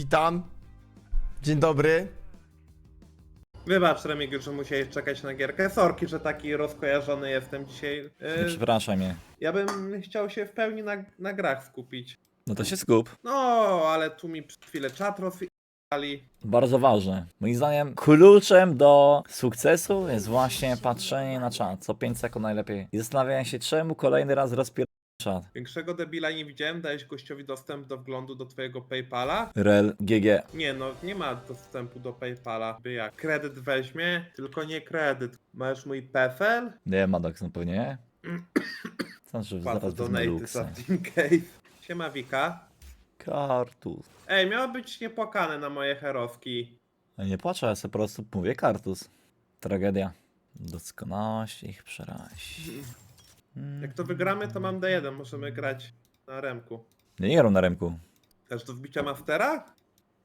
Witam. Dzień dobry. Wybacz Remigiusz, że musiałeś czekać na gierkę. Sorki, że taki rozkojarzony jestem dzisiaj. Nie Yy, przepraszaj mnie. ja bym chciał się w pełni na, na grach skupić. No to się skup. No, ale tu mi przez chwilę czat rozwijali. Bardzo ważne. Moim zdaniem kluczem do sukcesu jest właśnie patrzenie na czat. Co 5 sekund najlepiej. I zastanawiałem się, czemu kolejny raz rozpier... Większego debila nie widziałem. Dałeś gościowi dostęp do wglądu do twojego Paypala. Rel GG. Nie no, nie ma dostępu do Paypala. By jak kredyt weźmie, tylko nie kredyt. Masz mój PFL? Nie ma Dox, no pewnie nie. Znaczy, Płacę zaraz wezmę donaty za Team Cave. Siema Wika. Kartus. Ej, miało być niepłakane na moje herowki. Ja nie płaczę, ja sobie po prostu mówię kartus. Tragedia. Doskonałość ich przerazi. Jak to wygramy, to mam D1. Możemy grać na remku. Nie, nie gram na rynku. Też do wbicia mastera?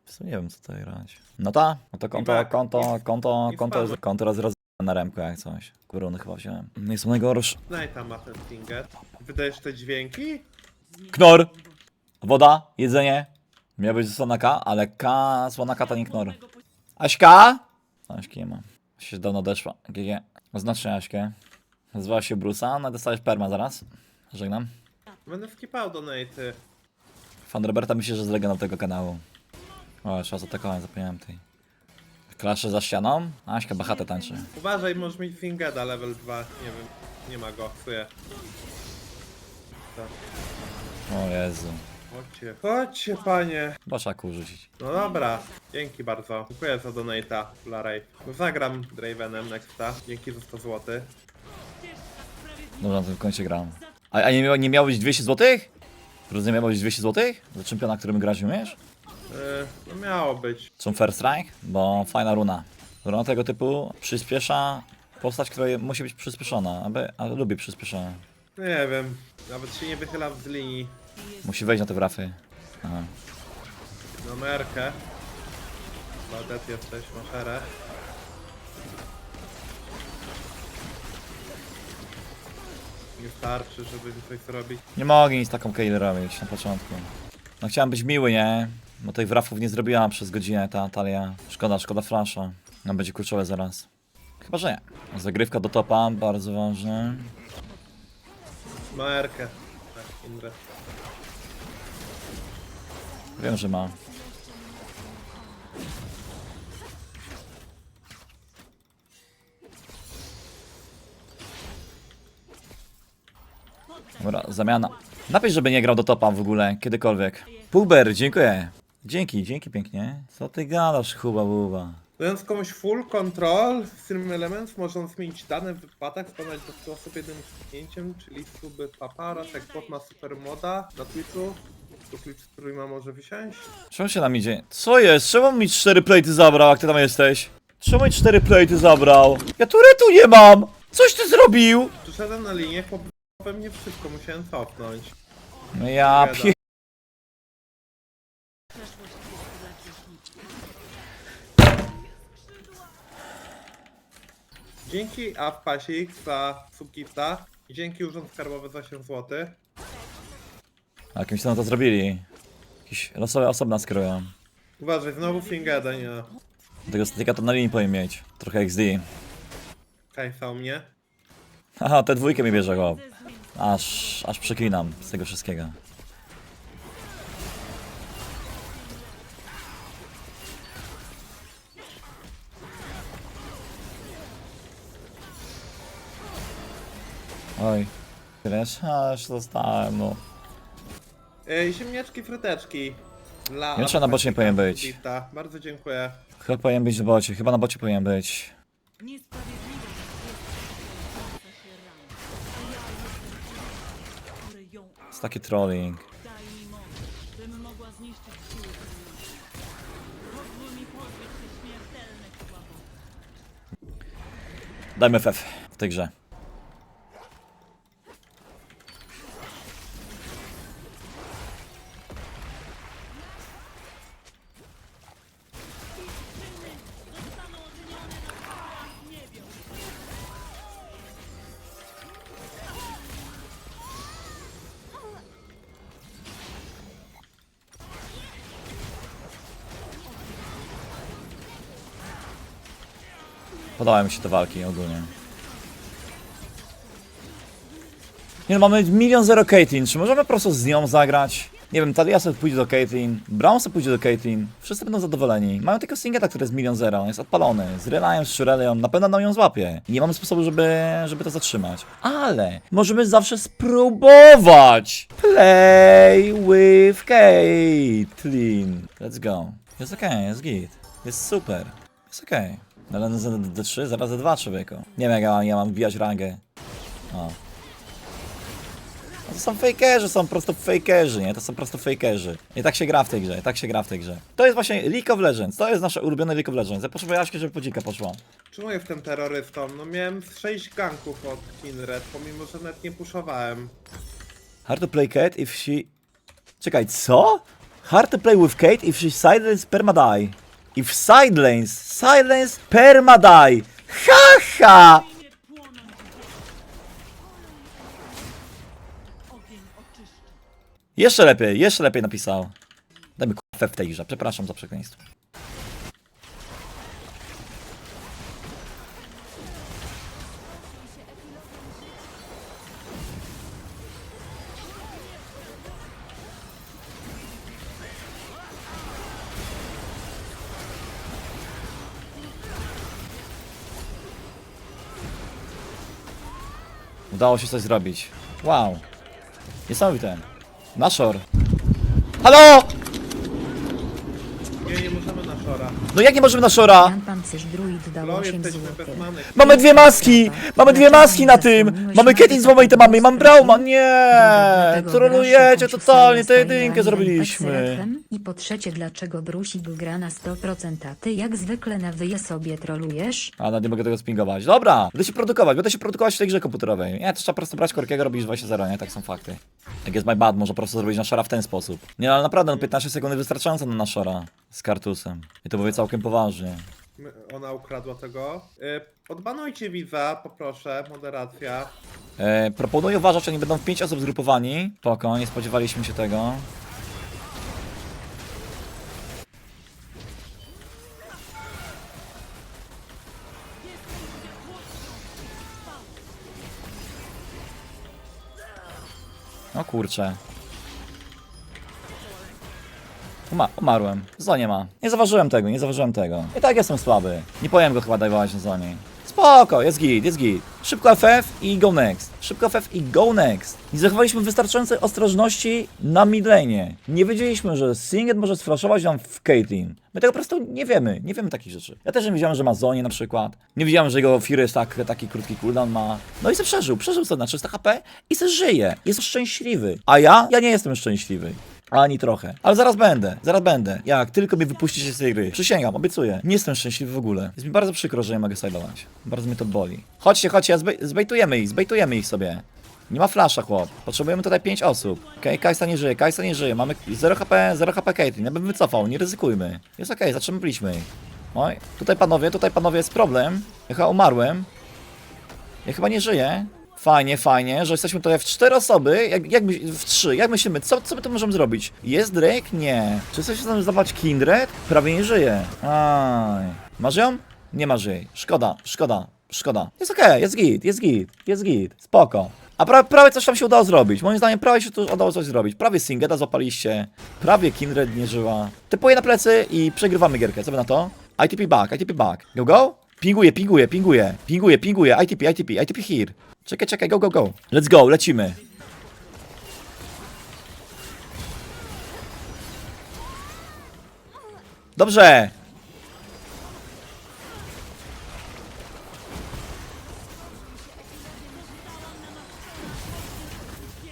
W sumie nie wiem, co tutaj grać. No ta, no to konto, back. konto, I- konto, i konto, konto raz roz... na remku jak coś. Kurony chyba wziąłem. Nie jest najgorszy. Znaj tam ma ten finger. Wydajesz te dźwięki? Knor! Woda, jedzenie. Miał być słonaka, ale K, słonaka to nie knor. Aśka? Aśki nie ma. Się dawno odeszła. GG. Oznaczę Aśkę. Nazywała się Brusa, no dostałeś perma zaraz. Żegnam. Będę skipał donaty. Fan Roberta myśli, że zlegał tego kanału. O, trzeba zaatakować, zapomniałem tej. Klasze za ścianą? Aśka bachatę tańczy. Uważaj, możesz mieć fingeda level 2. Nie wiem, nie ma go, psuję. Tak. O Jezu. Chodźcie, chodźcie panie. Kół rzucić. No dobra, dzięki bardzo. Dziękuję za donata, Laraj. Zagram Dravenem nexta. Dzięki za 100 zł. Dobra, na tym końcu gram. A, a nie, miało, nie miało być 200 zł? Rozumiem, miało być 200 zł? Za czempiona, którym grać umiesz? Yy, no miało być. Są First Strike? Bo fajna runa. Runa tego typu przyspiesza postać, która musi być przyspieszona, aby, ale lubi przyspieszone. Nie wiem, nawet się nie wychylam z linii. Musi wejść na te wrafy. Aha. No merkę. Badet jesteś, maszerę. Nie starczy, żeby coś zrobić. Nie mogę nic taką Kaylee robić na początku. No chciałem być miły, nie? Bo tych wrafów nie zrobiłam przez godzinę ta talia. Szkoda, szkoda flasza. No będzie kluczowe zaraz. Chyba, że nie. Zagrywka do topa, bardzo ważne. Merkę. Tak, Indre. Wiem, że ma. Zamiana. Napisz, żeby nie grał do topa w ogóle, kiedykolwiek. Pulber, dziękuję. Dzięki, dzięki pięknie. Co ty gadasz, chuba buba? Dając komuś full control w Stream Elements można zmienić dane w wypadach, wykonać do 100 osób jednym kliknięciem, czyli suby papara, tak bot ma super moda na Twitchu. To Twitch streama może wysiąść. Czemu się nam idzie? Co jest? Czemu mi cztery plejty zabrał, jak ty tam jesteś? Czemu mi cztery plejty zabrał? Ja turetu nie mam! Coś ty zrobił! Przyszedłem na linię, chłop we mnie wszystko musiałem cofnąć. No ja Bieda. pie... Dzięki Awpasik za subgifta i dzięki Urząd Skarbowy za 8 zł. Jakimś tam to zrobili. Jakieś losowe osoby nas kierują. Uważaj, znowu Fingeda, nie. Tego statyka to na linii powinien mieć. Trochę XD. Kajfał mnie. Haha, te dwójkę mi bierze chłop. Aż, aż przeklinam z tego wszystkiego. Oj. Wiesz, aż dostałem, no. Ej, ziemniaczki, fryteczki. Dla Jeszcze na bocie nie powinien być. Bardzo dziękuję. Chyba powinien być na bocie, chyba na bocie powinien być. Niesprawiedliwe Jest taki trolling. daje mi moc, bym mogła zniszczyć. Pozwól mi się. Dajmy FF w tej grze. Podobają mi się te walki ogólnie. Nie no, mamy milion zero Caitlyn. Czy możemy po prostu z nią zagrać? Nie wiem, Talia sobie pójdzie do Caitlyn, Brown sobie pójdzie do Caitlyn. Wszyscy będą zadowoleni. Mają tylko Singeta, który jest milion zero. Jest odpalony. Z Reliant, z Shurelią. Na pewno nam ją złapie. Nie mamy sposobu, żeby, żeby to zatrzymać. Ale możemy zawsze spróbować. Play with Caitlyn. Let's go. Jest okej, okay, jest git. Jest super. Jest okej. Okay. Ale na D3, zaraz D2 człowieku. Nie wiem jak ja mam, ja mam wbijać rangę. O. No to są fakerzy, są po prostu fakerzy, nie? To są po prostu fakerzy. I tak się gra w tej grze, tak się gra w tej grze. To jest właśnie League of Legends, to jest nasze ulubione League of Legends. Ja potrzebuję żeby podzika poszła. Czemu jestem terrorystą? No miałem 6 ganków od Kinred, pomimo że nawet nie puszowałem. Hard to play Kate if she... Czekaj, co? Hard to play with Kate if she silence permadie. If silence, silence permadie. Ha ha! W. Jeszcze lepiej, jeszcze lepiej napisał. Dajmy k***ę w tej grze, przepraszam za przekleństwo. Udało się coś zrobić. Wow. Niesamowite. Naszor. Halo! Nie, nie możemy na szora. No jak nie możemy na Shora? Jan Pancerz Druid dał Lol, 8 jesteśmy zł. bez many. Mamy dwie maski! Mamy dwie maski na tym! Mamy Caitlyn z dwoma itemami, mam Brauma! Nie! Trolujecie totalnie, tę jedynkę zrobiliśmy. I po trzecie, dlaczego Brusik gra na 100%, a ty jak zwykle na wyje sobie trolujesz? A, no nie mogę tego spingować. Dobra, będę się produkować, będę się produkować w tej grze komputerowej. Nie, to trzeba po prostu brać korkiego, robić 2-0, nie? Tak są fakty. Jak jest my bad, może po prostu zrobić na Shora w ten sposób. Nie, ale naprawdę, no 15 sekund wystarczająco na Shora z kartusem. I to mówię całkiem poważnie. Ona ukradła tego. Y, Odbanujcie widza, poproszę, moderacja. E, proponuję uważać, oni będą w 5 osób zgrupowani. Spoko, nie spodziewaliśmy się tego. O kurczę. Uma umarłem. Zonie ma. Nie zauważyłem tego, nie zauważyłem tego. I tak jestem słaby. Nie powiem go chyba dajwać na zonie. Spoko, jest git, jest git. Szybko FF i go next. Szybko FF i go next. Nie zachowaliśmy wystarczającej ostrożności na midlane. Nie wiedzieliśmy, że Singed może sflashować nam w Caitlyn. My tego po prostu nie wiemy, nie wiemy takich rzeczy. Ja też nie wiedziałem, że ma zonie na przykład. Nie wiedziałem, że jego Fury jest tak, taki krótki cooldown ma. No i se przeżył, przeżył sobie na 300 HP i se żyje. Jest szczęśliwy. A ja? Ja nie jestem szczęśliwy. Ani trochę. Ale zaraz będę, zaraz będę. Jak tylko mnie wypuścicie z tej gry. Przysięgam, obiecuję. Nie jestem szczęśliwy w ogóle. Jest mi bardzo przykro, że nie mogę sidelować. Bardzo mnie to boli. Chodźcie, chodźcie, zbej zbejtujemy ich, zbejtujemy ich sobie. Nie ma flasza, chłop. Potrzebujemy tutaj 5 osób. Okay, Kajsa nie żyje, Kajsa nie żyje. Mamy 0 HP, 0 HP Caitlyn. Ja bym wycofał, nie ryzykujmy. Jest okej, okay, zatrzymaliśmy ich. Oj, tutaj panowie, tutaj panowie jest problem. Ja chyba umarłem. Ja chyba nie żyję. Fajnie, fajnie, że jesteśmy tutaj w cztery osoby, jak, jak my, w trzy, jak myślimy, co, co my tu możemy zrobić? Jest Drake? Nie. Czy coś tam zdawać Kindred? Prawie nie żyje. Aj. Masz ją? Nie masz jej. Szkoda, szkoda, szkoda. Jest okej, jest git, jest git, jest git. Spoko. A pra, prawie coś tam się udało zrobić. Moim zdaniem prawie się tu udało coś zrobić. Prawie Singeda złapaliście. Prawie Kindred nie żyła. Typuję na plecy i przegrywamy gierkę. Co wy na to? ITP back, ITP back. Go, go? Pinguję, pinguję, pinguję, pinguję, pinguję. ITP, ITP, ITP here. Czekaj, czekaj, go, go, go. Let's go, lecimy. Dobrze.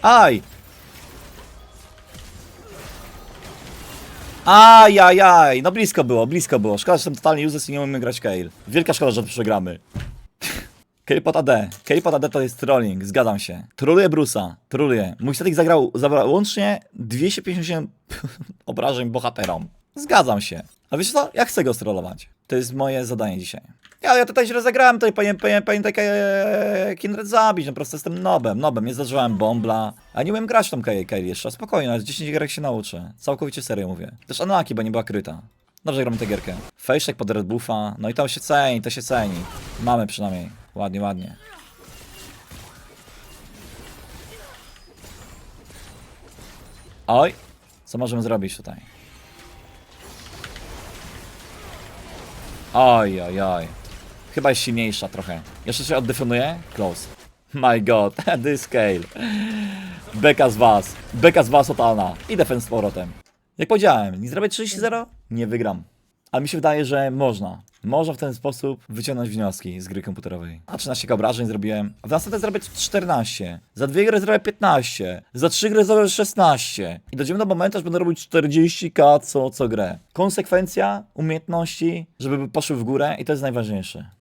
Aj. Ajajaj, no blisko było, blisko było. Szkoda, że jestem totalnie useless i nie umiemy grać Kale. Wielka szkoda, że przegramy. Kale pod AD. AD to jest trolling, zgadzam się. Troluje Brusa, troluje. Mój statik zagrał, zabrał łącznie 257 obrażeń bohaterom. Zgadzam się. A wiecie co? Ja chcę go strollować. To jest moje zadanie dzisiaj. Ja, ja tutaj źle zagrałem, tutaj powinien, powinien, takie e, Kindred zabić, no po prostu jestem nobem, nobem, nie zdarzyłem bombla. A nie umiem grać tą Kale jeszcze, spokojnie, na 10 gierek się nauczę. Całkowicie serio mówię. Też Anaki, bo nie była kryta. Dobrze gramy tę gierkę. Fejszek pod Red Buffa. No i to się ceni, to się ceni. Mamy przynajmniej. Ładnie, ładnie. Oj, co możemy zrobić tutaj? Oj, oj, oj. Chyba jest silniejsza trochę. Jeszcze się oddefonuje? Close. My god, this scale. Beka z was. Beka z was totalna. I defense z powrotem. Jak powiedziałem, nie zrobię 30-0? Nie wygram. Ale mi się wydaje, że można. Można w ten sposób wyciągnąć wnioski z gry komputerowej. A 13 obrażeń zrobiłem. A w następnej zrobię 14. Za dwie gry zrobię 15. Za trzy gry zrobię 16. I dojdziemy do momentu, że będę robić 40k co, co grę. Konsekwencja, umiejętności, żeby poszły w górę i to jest najważniejsze.